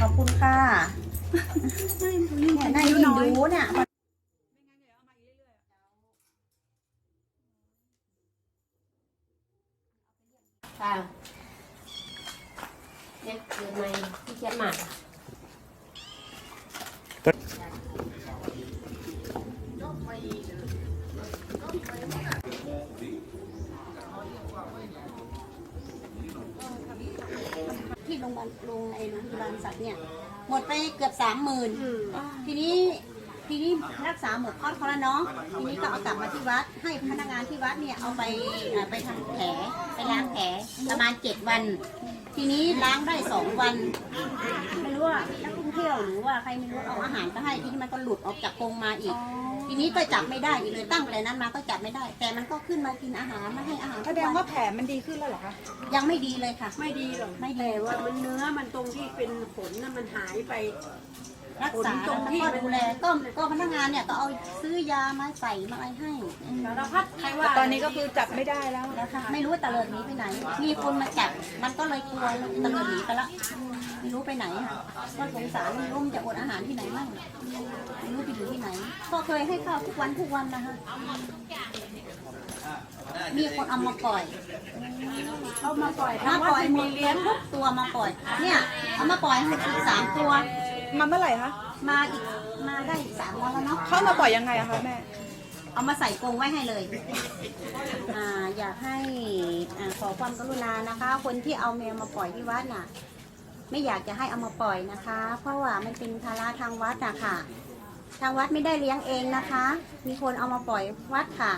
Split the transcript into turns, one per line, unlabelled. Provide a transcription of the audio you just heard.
ขอบคุณค่ะเนี่ยได้ยินดูเนี่ย
ค่ะเนี่ยเกิดใหม่ที่เชียงใหม่
ที่ โรงพยาบาลโรงไอ้โรงพยาบาลสัตว์เนี่ย หมดไปเกือบสามหมื่นทีนี้ทีนี้รักษาหมดคลอดเขาแล้วเนาะทีนี้ก็เอากลับมาที่วัด ให้พนักงานที่วัดเนี่ยเอาไปเอ่อไปทำแผลไปล้างแผลประมาณเจ็ดวัน ทีนี้ล้างได้สองวัน ไม่รู้ว่านักท่องเที่ยวหรือว่าใครไม่รู้เอาอาหารก็ให้ทีนี้มันก็หลุดออกจากกรงมาอีก ทีนี้ก็จับไม่ได้อีกเลยตั้งแต่นั้นมาก็จับไม่ได้ แต่มันก็ขึ้นมากินอาหารมาให้อาหาร
แสดงว่าแผลมันดีขึ้นแล้วเหรอคะ
ยังไม่ดีเลยค่ะ
ไม่ดีหรอก
ไม่ดี
แต่ว่ามันเนื้อมันตรงที่เป็นขนน่ะมันหายไป
รักษา
ตรงที่
แล้วก็ดูแลก็ก็พนักงานเนี่ยก็เอาซื้อยามาใส่มาอะไรให้อืม
สารพัดใครว่า
ตอนนี้ก็คือจับไม่ได้แล้ว
แล้วค่ะไม่รู้ว่าตะเลิดหนีไปไหน มีคนมาจับมันก็เลยกลัวเลยตะเลิดหนีไปละไม่รู้ไปไหนค่ะก็สงสารไม่รู้มันจะอดอาหารที่ไหนมั่งไม่รู้ ไปอยู่ที่ไหนก็เคยให้ข้าวทุกวันทุกวันนะคะ มีคนเอามาปล่อย
เขามาปล่อย
มา
ทาง
ป
วัด
ล่อย
จะ
หม
มี
ด
เลี้ยง
ทุกตัวมาปล่อย เนี่ย เอามาปล่อยให้อีกสามตัว
มาเมื่อไหร่คะ
มาอีกมาได้อีกสามวันแล้วเนาะ
เข้ามาปล่อยยังไงอะคะแม่
เอามาใส่กรงไว้ให้เลยอ่าอยากให้อ่าขอความกรุณานะคะ คนที่เอาแมวมาปล่อยที่วัดน่ะ ไม่อยากจะให้เอามาปล่อยนะคะ เพราะว่ามันเป็นภาระทางวัดอะค่ะ ทางวัดไม่ได้เลี้ยงเองนะคะ มีคนเอามาปล่อยวัดค่ะ